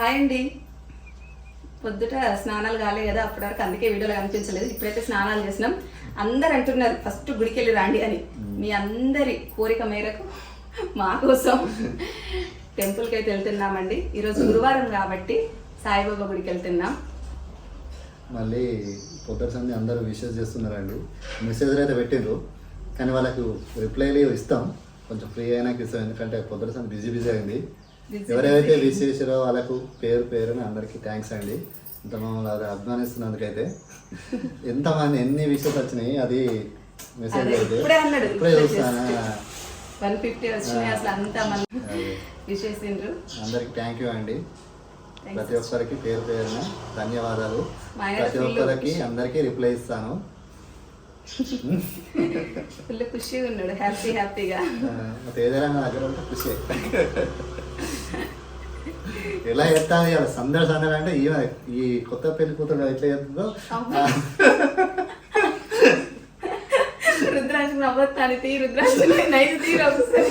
Hi అండి. పొద్దుట స్నానాలు కాలే కదా అప్పటి వరకు అందుకే వీడియోలో కనిపించలేదు. ఇప్పుడైతే స్నానాలు చేసినాం. అందరు అంటున్నారు ఫస్ట్ గుడికి వెళ్ళి రండి అని. మీ అందరి కోరిక మేరకు మా కోసం టెంపుల్కి అయితే వెళ్తున్నామండి. ఈరోజు గురువారం కాబట్టి సాయిబాబా గుడికి వెళ్తున్నాం మళ్ళీ పొద్దుట సంది అందరూ విషెస్ చేస్తున్నారండి. మెసేజ్లు అయితే పెట్టిండ్రు కానీ వాళ్ళకు రిప్లైలు ఇస్తాం. కొంచెం ఫ్రీ అయినాక ఇస్తాం ఎందుకంటే పొద్దుట సంది బిజీ బిజీ అయింది. ఎవరైతే విష్ చేసారో వాళ్ళకు పేరు పేరున అందరికీ థ్యాంక్స్ అండి. ఇంత మమ్మల్ని అది అభిమానిస్తున్నందుకైతే. ఎంతమంది ఎన్ని విషయాలు వచ్చినాయి అది మెసేజ్ అయితే. ఇప్పుడే చూస్తానా వన్ ఫిఫ్టీ వచ్చినాయి అసలు అంతా. విశేషిండ్రు. అందరికి థ్యాంక్ యూ అండి. ప్రతి ఒక్కరికి పేరు పేరున ధన్యవాదాలు. ప్రతి ఒక్కరికి. అందరికీ రిప్లై ఇస్తాను. ఫుల్ ఖుషిగా ఉన్నాడు హ్యాపీ హ్యాపీగా నా దగ్గర ఉంటే ఖుషి. ఎలా ఎత్తాలి ఇలా సందడి సందడి అంటే ఈ ఈ కొత్త పెళ్ళి కూతురు ఎట్లా చేస్తుందో? అమ్మా. రుద్రాంశ నవ్వొత్తాని తీ రుద్రాంశ నైట్ తీరు ఒకసారి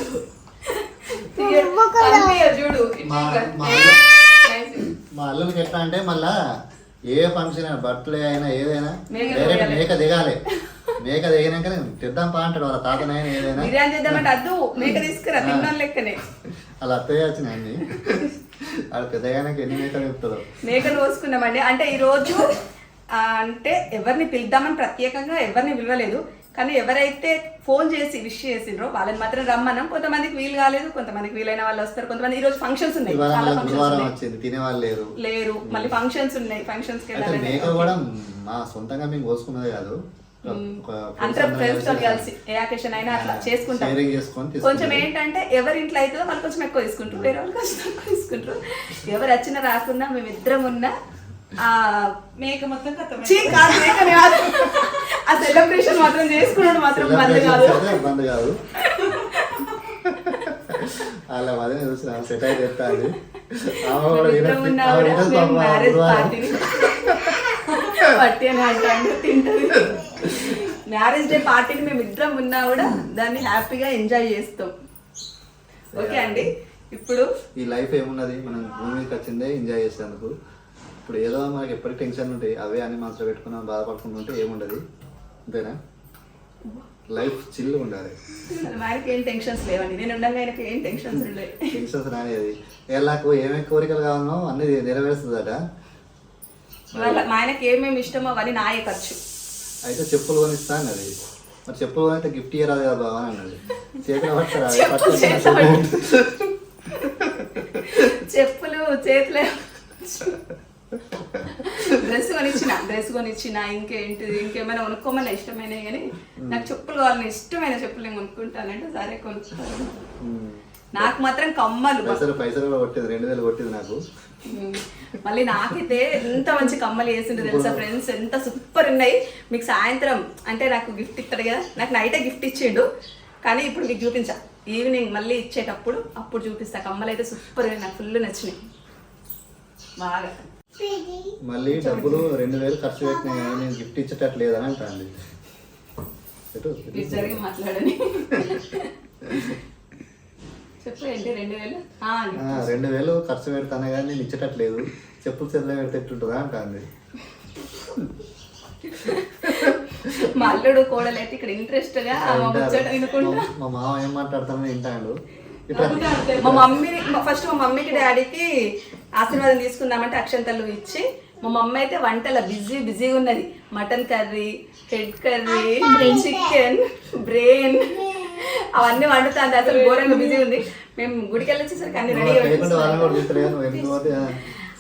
తీయ- పంపియ్య చూడు. మా ఇట్లా. మా అల్లు- నైస్. మా అల్లునికి ఎట్లా అంటే మళ్ళా ఏ ఫంక్షన్ అయినా బర్త్డే అయినా ఏదైనా మేక డైరెక్ట్ దిగాలి. మేక దిగాలి. మేక దిగినాక తెద్దాం పా అంటాడు వాళ్ళ తాతనైనా ఏదైనా. అలా అత్తయ్య వచ్చినాయి ఎన్ని మేకలు చెప్తారు. మేకను కోసుకున్నామండి. అంటే ఈ రోజు ఆ, అంటే ఎవరిని పిలుద్దామని ప్రత్యేకంగా ఎవరిని పిలవలేదు. కానీ ఎవరైతే ఫోన్ చేసి విష్ చేసిండ్రో వాళ్ళని మాత్రం రమ్మన్నాం. కొంతమందికి వీలు కాలేదు కొంతమందికి వీలైన వాళ్ళు వస్తారు. కొంతమంది ఈ రోజు ఫంక్షన్స్ ఉన్నాయి. చాలా ఫంక్షన్స్ లేరు. లేరు. మళ్ళీ ఫంక్షన్స్ ఉన్నాయి. ఫంక్షన్స్ కూడా మా సొంతంగా మేము కోసుకున్నది కాదు. అందరం ఫ్రెండ్స్తో కలిసి ఏ అకేషన్ అయినా అట్లా చేసుకుంటాం. కొంచెం ఏంటంటే ఎవరి ఇంట్లో అవుతుందో వాళ్ళు కొంచెం ఎక్కువ తీసుకుంటారు. వేరే వాళ్ళు కొంచెం తక్కువ తీసుకుంటారు. ఎవరు వచ్చినా రాకున్నా మేము ఇద్దరం ఉన్నా ఆ మేక మొత్తం కథ చీ, కాదు, మేకని కాదు. ఆ సెలబ్రేషన్ మాత్రం చేసుకున్నాడు మాత్రం బంద్ కాదు. బంద్ కాదు. అలా అదే చూసిన సెట్ మేము పాపం మ్యారేజ్. పార్టీని పట్టి అని అంటాను తింటది. మ్యారేజ్ డే పార్టీని మేము ఇద్దరం ఉన్నా కూడా దాన్ని హ్యాపీగా ఎంజాయ్ చేస్తాం. ఓకే అండి ఇప్పుడు? ఈ లైఫ్ ఏమున్నది? మనం భూమి మీదకి వచ్చిందే ఎంజాయ్ చేసేందుకు. ఇప్పుడు ఏదో మనకి ఎప్పటికీ టెన్షన్ ఉంటాయి అవే అన్ని మనసులో పెట్టుకున్నాం బాధపడుకుంటుంటే ఏముండదు. అంతేనా? లైఫ్ చిల్లు ఉండాలి. ఆయనకి ఏం టెన్షన్స్ లేవండి. నేను ఉండగా ఆయనకి ఏం టెన్షన్స్ ఉండే. టెన్షన్స్ రానిది నాకు ఏమేమి కోరికలు కావాలో అన్ని నెరవేరుస్తుందట. వాళ్ళ ఆయనకి ఏమేమి ఇష్టమో అవన్నీ నాయే ఖర్చు. అయితే చెప్పులు కొనిస్తా అన్నది. మరి చెప్పులు కొనిస్తే గిఫ్ట్ ఇయ్యరాదు కదా బాబా అని అన్నది. చేతిలో చెప్పులు చేతిలో చెప్పులు చేతులే డ్రెస్ కొనిచ్చిన డ్రెస్ కొనిచ్చిన ఇంకేంటిది ఇంకేమైనా కొనుక్కోమని ఇష్టమైనవి కానీ నాకు చెప్పులు కావాలని ఇష్టమైన చెప్పులు నేను కొనుక్కుంటానంటే సరే కొనుక్కుంటాను నాకు మాత్రం కమ్మలు. పైసలు పైసలు కొట్టింది రెండు వేలు కొట్టింది నాకు. మళ్ళీ నాకైతే ఎంత మంచి కమ్మలు వేసిండు తెలుసా ఫ్రెండ్స్ ఎంత సూపర్ ఉన్నాయి. మీకు సాయంత్రం అంటే నాకు గిఫ్ట్ ఇస్తాడు కదా నాకు నైటే గిఫ్ట్ ఇచ్చిండు. కానీ ఇప్పుడు మీకు చూపించా. ఈవినింగ్ మళ్ళీ ఇచ్చేటప్పుడు అప్పుడు చూపిస్తా. కమ్మలు అయితే సూపర్ నాకు ఫుల్ నచ్చినాయి. బాగా. మళ్ళీ డబ్బులు రెండు వేలు ఖర్చు పెట్టినా నేను గిఫ్ట్ ఇచ్చేటట్టు లేదని జరిగి మాట్లాడని చెప్పు ఏంటి? రెండు వేలు? రెండు వేలు ఖర్చు పెడతానే కానీ నేను ఇచ్చేటట్లేదు. చెప్పులు చేతిలో పెడితే ఎట్టుంటుందా అంటాంది. మా అల్లుడు కోడలు అయితే ఇక్కడ ఇంట్రెస్ట్గా మా ముచ్చట వినుకుంటా. మా- మామ ఏం మాట్లాడతానని వింటాడు. మా మమ్మీని ఫస్ట్ మా మమ్మీకి డాడీకి ఆశీర్వాదం తీసుకుందామంటే అక్షంతలు ఇచ్చి మా మమ్మీ అయితే వంటల బిజీ బిజీగా ఉన్నది. Mutton curry head curry chicken brain. అవన్నీ వండుతుంది. అసలు ఘోరంగా బిజీ ఉంది. మేము గుడికి వెళ్ళి వచ్చేసరికి అన్ని రెడీ.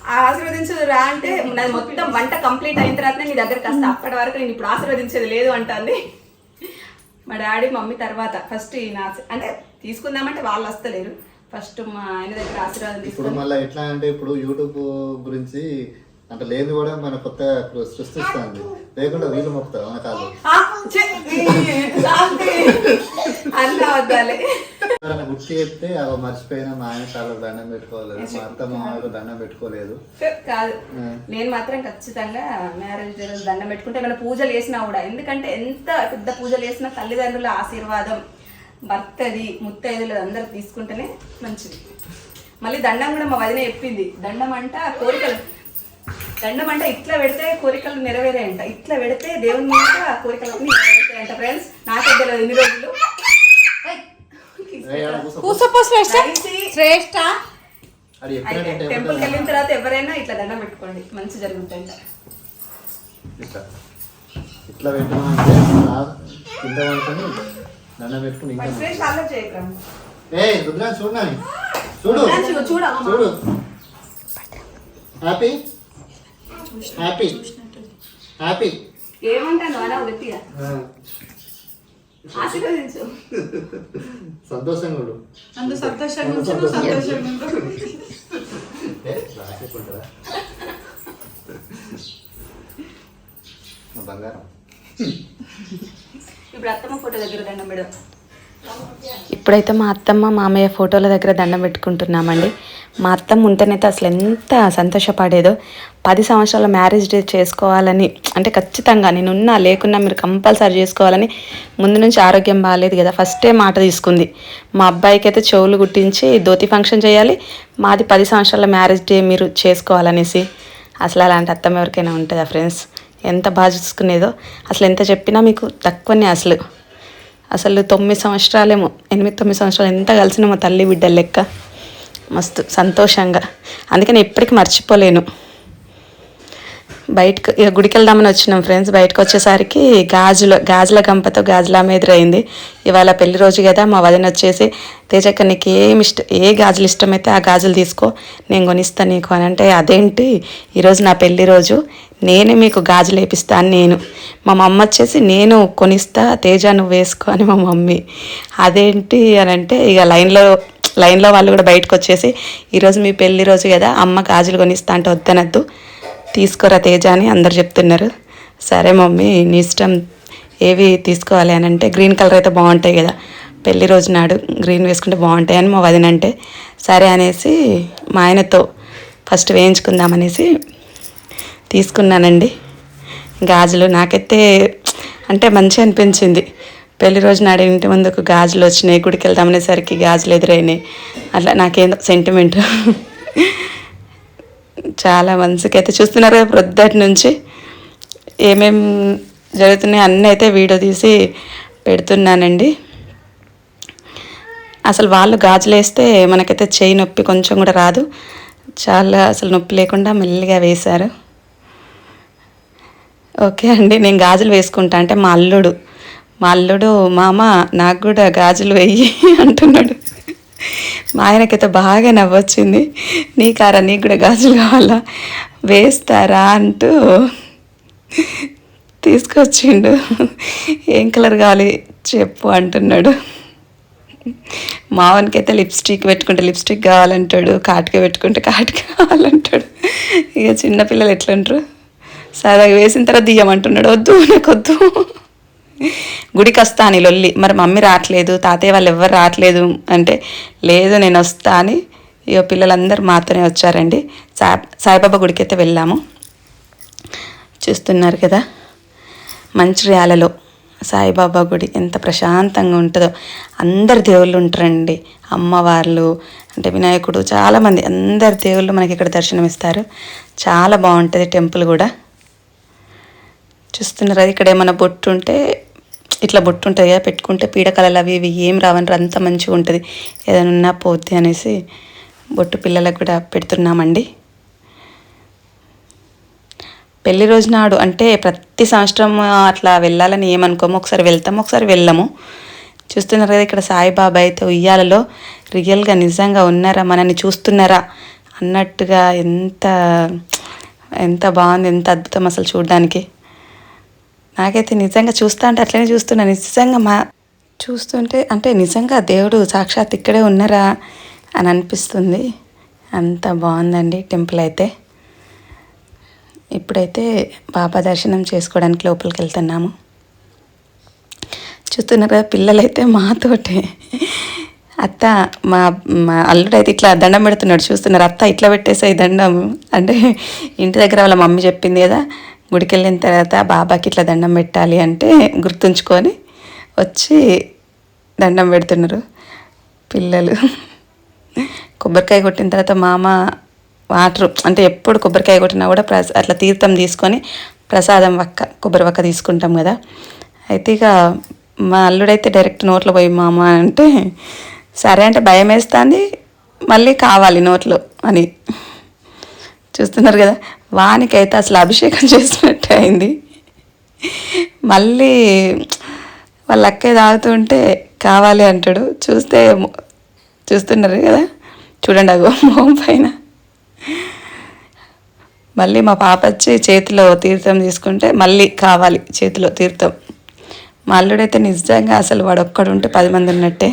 ఆశీర్వదించు రా అంటే నాది మొత్తం వంట కంప్లీట్ అయిన తర్వాత నీ దగ్గరకు వస్తా. అప్పటి వరకు నేను ఇప్పుడు ఆశీర్వదించేది లేదు అంటుంది. మా డాడీ మమ్మీ తర్వాత. ఫస్ట్ ఈయన ఆశీ- అంటే తీసుకుందామంటే వాళ్ళు వస్తలేరు. ఫస్ట్ మా ఆయన దగ్గర ఆశీర్వాదం ఇప్పుడు మళ్ళీ ఎట్లా అంటే ఇప్పుడు యూట్యూబ్ గురించి అంటే లేని కూడా మన కొత్త సృష్టిస్తుంది. లేకుండా మొక్కుతారు మన కాదు గుర్తు చెప్తే అవి మర్చిపోయినా మా ఆయన చాలా దండం పెట్టుకోలేదు. మా అత్త మామకు దండం పెట్టుకోలేదు. కాదు. నేను మాత్రం ఖచ్చితంగా మ్యారేజ్ రోజు దండం పెట్టుకుంటే ఏమైనా పూజలు చేసినా కూడా. ఎందుకంటే ఎంత పెద్ద పూజలు చేసినా తల్లిదండ్రుల ఆశీర్వాదం భర్తది ముత్తైదులు అందరు తీసుకుంటేనే మంచిది. మళ్ళీ దండం కూడా మా వదిన చెప్పింది. దండం అంట కోరికలు. దండం అంటే ఇట్లా పెడితే కోరికలు నెరవేరాయంట. ఇట్లా పెడితే దేవుని మీద కోరికలన్నీ నెరవేరుతాయంట ఫ్రెండ్స్ నాకే తెలియదు ఎన్ని రోజులు. కూసపో శ్రేష్ట. టెంపుల్కి వెళ్ళిన తర్వాత ఎవరైనా ఇట్లా దండం పెట్టుకోండి. మంచి జరుగుతాయంట ఇట్లా. దండం పెట్టుకుని ఏ రుద్రా చూడు. చూడు. చూడు హ్యాపీ హ్యాపీ హ్యాపీ ఏమంటాను? అలా గట్టిగా ఆశీర్వదించు. సంతోషంగా ఉండు అందు సంతోషంగా ఉంచు, నువ్వు సంతోషంగా ఉండు. ఏ, రాసేకుంటారా? నా బంగారం. ఇప్పుడు అత్తమ్మ ఫోటో దగ్గర దండం పెడదాం ఇప్పుడైతే మా అత్తమ్మ మామయ్య ఫోటోల దగ్గర దండం పెట్టుకుంటున్నామండి. మా అత్తమ్మ ఉంటేనైతే అసలు ఎంత సంతోషపడేదో పది సంవత్సరాల మ్యారేజ్ డే చేసుకోవాలని అంటే ఖచ్చితంగా నేను ఉన్నా లేకున్నా మీరు కంపల్సరీ చేసుకోవాలని ముందు నుంచి ఆరోగ్యం బాగాలేదు కదా. ఫస్టే మాట తీసుకుంది. మా అబ్బాయికి అయితే చెవులు కుట్టించి ధోతి ఫంక్షన్ చేయాలి. మాది పది సంవత్సరాల మ్యారేజ్ డే మీరు చేసుకోవాలనేసి. అసలు అలాంటి అత్తమ్మ ఎవరికైనా ఉంటుందా ఫ్రెండ్స్ ఎంత బాగా చూసుకునేదో. అసలు ఎంత చెప్పినా మీకు తక్కువనే అసలు. అసలు తొమ్మిది సంవత్సరాలేమో ఎనిమిది తొమ్మిది సంవత్సరాలు ఎంత కలిసిన మా తల్లి బిడ్డ లెక్క. మస్తు సంతోషంగా. అందుకని నేను ఎప్పటికీ మర్చిపోలేను. బయటకు ఇక గుడికి వెళ్దామని వచ్చినాం ఫ్రెండ్స్. బయటకు వచ్చేసరికి గాజుల గాజుల గంపతో గాజుల ఆమె ఎదురైంది ఇవాళ పెళ్ళి రోజు కదా మా వదిన వచ్చేసి తేజక్క నీకు ఏమి ఇష్టం ఏ గాజులు ఇష్టమైతే ఆ గాజులు తీసుకో నేను కొనిస్తాను నీకు అని అంటే అదేంటి? ఈరోజు నా పెళ్ళి రోజు. నేనే మీకు గాజులు వేపిస్తాను నేను. మా మమ్మ వచ్చేసి నేను కొనిస్తా తేజ నువ్వు వేసుకో అని మా మమ్మీ. అదేంటి? అని అంటే ఇక లైన్లో లైన్లో వాళ్ళు కూడా బయటకు వచ్చేసి ఈరోజు మీ పెళ్ళి రోజు కదా అమ్మ గాజులు కొనిస్తా అంటే వద్దనద్దు. తీసుకోరా తేజ అని అందరు చెప్తున్నారు. సరే మమ్మీ నీ ఇష్టం ఏవి తీసుకోవాలి అని అంటే గ్రీన్ కలర్ అయితే బాగుంటాయి కదా. పెళ్ళి రోజు నాడు గ్రీన్ వేసుకుంటే బాగుంటాయి అని మా వదిన అంటే సరే అనేసి మా ఆయనతో ఫస్ట్ వేయించుకుందామనేసి తీసుకున్నానండి. గాజులు నాకైతే అంటే మంచిగా అనిపించింది. పెళ్ళి రోజు నాడు ఇంటి ముందుకు గాజులు వచ్చినాయి గుడికి వెళ్దామనేసరికి గాజులు ఎదురైనాయి. అట్లా నాకేందో సెంటిమెంట్ చాలా మనసుకి అయితే చూస్తున్నారు కదా ప్రొద్దటి నుంచి. ఏమేం జరుగుతున్నాయి అన్నీ అయితే వీడియో తీసి పెడుతున్నానండి. అసలు వాళ్ళు గాజులు వేస్తే మనకైతే చేయి నొప్పి కొంచెం కూడా రాదు. చాలా అసలు నొప్పి లేకుండా మెల్లిగా వేశారు. ఓకే అండి నేను గాజులు వేసుకుంటా. అంటే మా అల్లుడు మా అల్లుడు మామ నాకు కూడా గాజులు వెయ్యి అంటున్నాడు. మా ఆయనకైతే బాగా నవ్వొచ్చింది. నీకారా నీకు కూడా గాజులు కావాలా? వేస్తారా అంటూ తీసుకొచ్చిండు. ఏం కలర్ కావాలి చెప్పు అంటున్నాడు. మావనికైతే లిప్స్టిక్ పెట్టుకుంటే లిప్స్టిక్ కావాలంటాడు కాటుక పెట్టుకుంటే కాటుక కావాలంటాడు. ఇక చిన్నపిల్లలు ఎట్లంటారు సరదాగా వేసిన తర్వాత దియ్యమంటున్నాడు. వద్దు నాకు వద్దు గుడికి వస్తా అని లొల్లి మరి మమ్మీ రావట్లేదు తాతయ్య వాళ్ళు ఎవరు రావట్లేదు అంటే లేదు నేను వస్తా అని ఇక పిల్లలందరూ మాతోనే వచ్చారండి. సా సాయిబాబా గుడికి అయితే వెళ్ళాము. చూస్తున్నారు కదా మంచిర్యాలలో సాయిబాబా గుడి ఎంత ప్రశాంతంగా ఉంటుందో. అందరు దేవుళ్ళు ఉంటారండి. అమ్మవార్లు అంటే వినాయకుడు చాలామంది అందరు దేవుళ్ళు మనకి ఇక్కడ దర్శనమిస్తారు. చాలా బాగుంటుంది టెంపుల్ కూడా. చూస్తున్నారు ఇక్కడ ఏమైనా బొట్టు ఉంటే ఇట్లా బొట్టు ఉంటుంది కదా పెట్టుకుంటే పీడకలలు అవి ఇవి ఏం రావని అంత మంచిగా ఉంటుంది. ఏదైనా ఉన్నా పోద్ది అనేసి బొట్టు పిల్లలకు కూడా పెడుతున్నామండి. పెళ్ళి రోజు నాడు అంటే ప్రతి సంవత్సరం అట్లా వెళ్ళాలని ఏమనుకోము. ఒకసారి వెళ్తాము ఒకసారి వెళ్ళము. చూస్తున్నారు కదా ఇక్కడ సాయిబాబా అయితే ఉయ్యాలలో రియల్గా నిజంగా ఉన్నారా మనల్ని చూస్తున్నారా అన్నట్టుగా ఎంత ఎంత బాగుంది ఎంత అద్భుతం అసలు చూడడానికి. నాకైతే నిజంగా చూస్తా అంటే అట్లనే చూస్తున్నా. నిజంగా మా చూస్తుంటే అంటే నిజంగా దేవుడు సాక్షాత్ ఇక్కడే ఉన్నారా అని అనిపిస్తుంది. అంత బాగుందండి టెంపుల్ అయితే. ఇప్పుడైతే బాబా దర్శనం చేసుకోవడానికి లోపలికి వెళ్తున్నాము. చూస్తున్నారు కదా పిల్లలైతే మాతోటే అత్త మా మా అల్లుడు అయితే ఇట్లా దండం పెడుతున్నాడు. చూస్తున్నారు అత్త ఇట్లా పెట్టేసాయి దండం. అంటే ఇంటి దగ్గర వాళ్ళ మమ్మీ చెప్పింది కదా గుడికి వెళ్ళిన తర్వాత బాబాకి ఇట్లా దండం పెట్టాలి అంటే గుర్తుంచుకొని వచ్చి దండం పెడుతున్నారు పిల్లలు. కొబ్బరికాయ కొట్టిన తర్వాత మామ వాటర్ అంటే ఎప్పుడు కొబ్బరికాయ కొట్టినా కూడా ప్రస అట్లా తీర్థం తీసుకొని ప్రసాదం వక్క కొబ్బరి వక్క తీసుకుంటాం కదా. అయితే ఇక మా అల్లుడైతే డైరెక్ట్ నోట్లో పోయి మామ అంటే సరే అంటే భయం వేస్తుంది మళ్ళీ కావాలి నోట్లో అని. చూస్తున్నారు కదా. వానికైతే అసలు అభిషేకం చేసినట్టే అయింది. మళ్ళీ వాళ్ళ అక్కే తాగుతుంటే కావాలి అంటాడు. చూస్తే చూస్తున్నారు కదా? చూడండి అగో మొహం పైన. మళ్ళీ మా పాప వచ్చి చేతిలో తీర్థం తీసుకుంటే మళ్ళీ కావాలి చేతిలో తీర్థం. మా అల్లుడైతే నిజంగా అసలు వాడు ఒక్కడు ఉంటే పది మంది ఉన్నట్టే.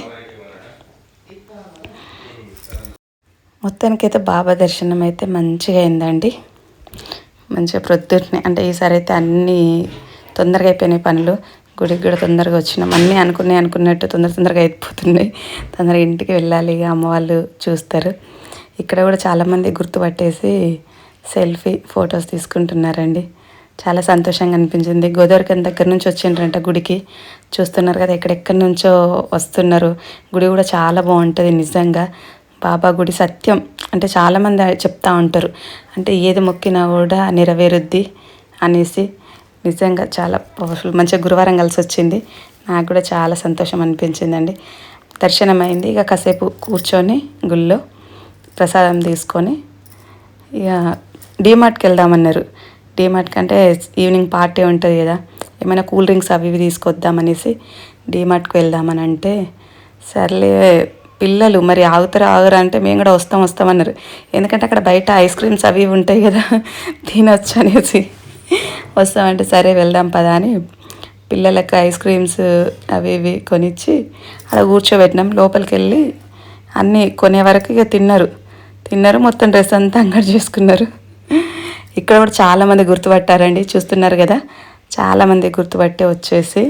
మొత్తానికైతే బాబా దర్శనం అయితే మంచిగా అయిందండి. మంచిగా ప్రొద్దుటనే అంటే ఈసారి అయితే అన్నీ తొందరగా అయిపోయినాయి పనులు. గుడికి కూడా తొందరగా వచ్చినాం. అన్నీ అనుకున్నాయి అనుకున్నట్టు తొందర తొందరగా అయిపోతున్నాయి తొందరగా ఇంటికి వెళ్ళాలి ఇక అమ్మ వాళ్ళు చూస్తారు. ఇక్కడ కూడా చాలామంది గుర్తుపట్టేసి సెల్ఫీ ఫొటోస్ తీసుకుంటున్నారండి. చాలా సంతోషంగా అనిపించింది. గోదావరికన్ దగ్గర నుంచి వచ్చిండ్రంట గుడికి. చూస్తున్నారు కదా ఎక్కడెక్కడి నుంచో వస్తున్నారు. గుడి కూడా చాలా బాగుంటుంది నిజంగా. బాబా గుడి సత్యం అంటే చాలామంది చెప్తా ఉంటారు. అంటే ఏది మొక్కినా కూడా నెరవేరుద్ది అనేసి నిజంగా చాలా పవర్ఫుల్ మంచిగా గురువారం కలిసి వచ్చింది. నాకు కూడా చాలా సంతోషం అనిపించిందండి. దర్శనం అయింది ఇక కాసేపు కూర్చొని గుళ్ళో ప్రసాదం తీసుకొని ఇక డీమార్ట్కి వెళ్దామన్నారు. డీమార్ట్ కంటే ఈవినింగ్ పార్టీ ఉంటుంది కదా. ఏమైనా కూల్ డ్రింక్స్ అవి ఇవి తీసుకొద్దామనేసి డీమార్ట్కి వెళ్దామని అంటే సర్లే పిల్లలు మరి ఆగుతారా ఆగురా అంటే మేము కూడా వస్తాం వస్తామన్నారు ఎందుకంటే అక్కడ బయట ఐస్ క్రీమ్స్ అవి ఉంటాయి కదా తినొచ్చు అనేసి. వస్తామంటే సరే వెళ్దాం పదా అని పిల్లలకు ఐస్ క్రీమ్స్ అవి ఇవి కొనిచ్చి అక్కడ కూర్చోబెట్టినాం. లోపలికి వెళ్ళి అన్నీ కొనే వరకు ఇక తిన్నారు. తిన్నారు మొత్తం డ్రెస్ అంతా అంగడి చేసుకున్నారు. ఇక్కడ కూడా చాలామంది గుర్తుపట్టారండి చూస్తున్నారు కదా. చాలామంది గుర్తుపట్టి వచ్చేసి.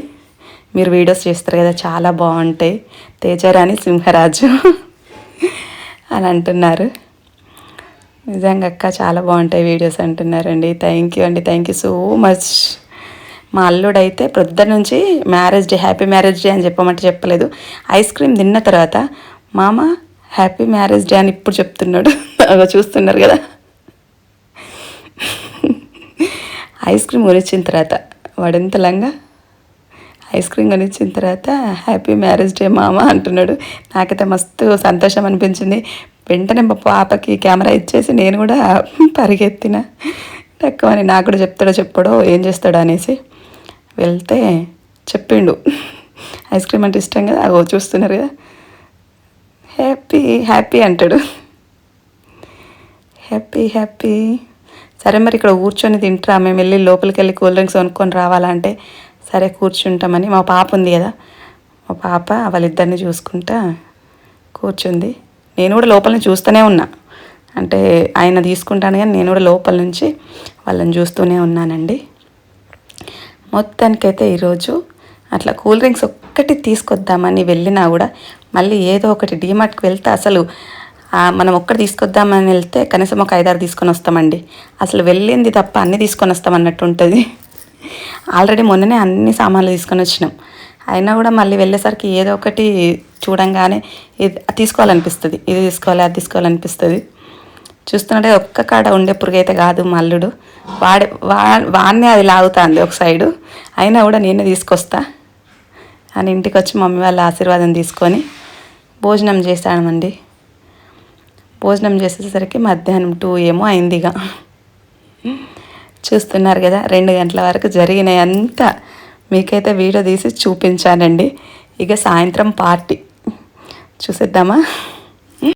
మీరు వీడియోస్ చేస్తారు కదా చాలా బాగుంటాయి. తేజరాని సింహరాజు అని అంటున్నారు. నిజంగా అక్క చాలా బాగుంటాయి వీడియోస్ అంటున్నారండి. థ్యాంక్ యూ అండి థ్యాంక్ యూ సో మచ్ మా అల్లుడైతే ప్రొద్దున నుంచి marriage day happy marriage day అని చెప్పమంటే చెప్పలేదు. ఐస్ క్రీమ్ తిన్న తర్వాత మామ హ్యాపీ మ్యారేజ్ డే అని ఇప్పుడు చెప్తున్నాడు. చూస్తున్నారు కదా. ఐస్ క్రీమ్ గురించిన తర్వాత వాడెంత లంగా ఐస్ క్రీమ్ కొనిచ్చిన తర్వాత హ్యాపీ మ్యారేజ్ డే మామ అంటున్నాడు. నాకైతే మస్తు సంతోషం అనిపించింది. వెంటనే మా పాపకి కెమెరా ఇచ్చేసి నేను కూడా పరిగెత్తిన. తక్కువ అని నాకు కూడా చెప్తాడో చెప్పాడో ఏం చేస్తాడో అనేసి వెళ్తే చెప్పిండు. ఐస్ క్రీమ్ అంటే ఇష్టం కదా అగో చూస్తున్నారు కదా. హ్యాపీ హ్యాపీ అంటాడు. Happy happy. సరే మరి ఇక్కడ కూర్చొని తింటారా మేము వెళ్ళి లోపలికి వెళ్ళి కూల్ డ్రింక్స్ కొనుక్కొని రావాలంటే సరే కూర్చుంటామని మా పాప ఉంది కదా. మా పాప వాళ్ళిద్దరిని చూసుకుంటా కూర్చుంది. నేను కూడా లోపల నుంచి చూస్తూనే ఉన్నా. అంటే ఆయన తీసుకుంటాను కానీ నేను కూడా లోపల నుంచి వాళ్ళని చూస్తూనే ఉన్నానండి. మొత్తానికైతే ఈరోజు అట్లా కూల్ డ్రింక్స్ ఒక్కటి తీసుకొద్దామని వెళ్ళినా కూడా మళ్ళీ ఏదో ఒకటి డీమార్ట్కి వెళ్తే అసలు మనం ఒక్కటి తీసుకొద్దామని వెళ్తే కనీసం ఒక ఐదారు తీసుకొని వస్తామండి. అసలు వెళ్ళింది తప్ప అన్నీ తీసుకొని వస్తాం అన్నట్టు ఉంటుంది. ఆల్రెడీ మొన్ననే అన్ని సామాన్లు తీసుకొని వచ్చినాం. అయినా కూడా మళ్ళీ వెళ్ళేసరికి ఏదో ఒకటి చూడంగానే ఇది తీసుకోవాలనిపిస్తుంది. ఇది తీసుకోవాలి అది తీసుకోవాలనిపిస్తుంది. చూస్తుంటే ఒక్క కాడ ఉండే పురుగైతే కాదు మల్లుడు వాడే వా వాడినే అది లాగుతుంది ఒక సైడు. అయినా కూడా నేనే తీసుకొస్తా అని ఇంటికి వచ్చి మమ్మీ వాళ్ళ ఆశీర్వాదం తీసుకొని భోజనం చేశామండి భోజనం చేసేసరికి మధ్యాహ్నం టూ ఏమో అయింది ఇక చూస్తున్నారు కదా రెండు గంటల వరకు జరిగినాయి అంతా. మీకైతే వీడియో తీసి చూపించానండి. ఇక సాయంత్రం పార్టీ. చూసేద్దామా?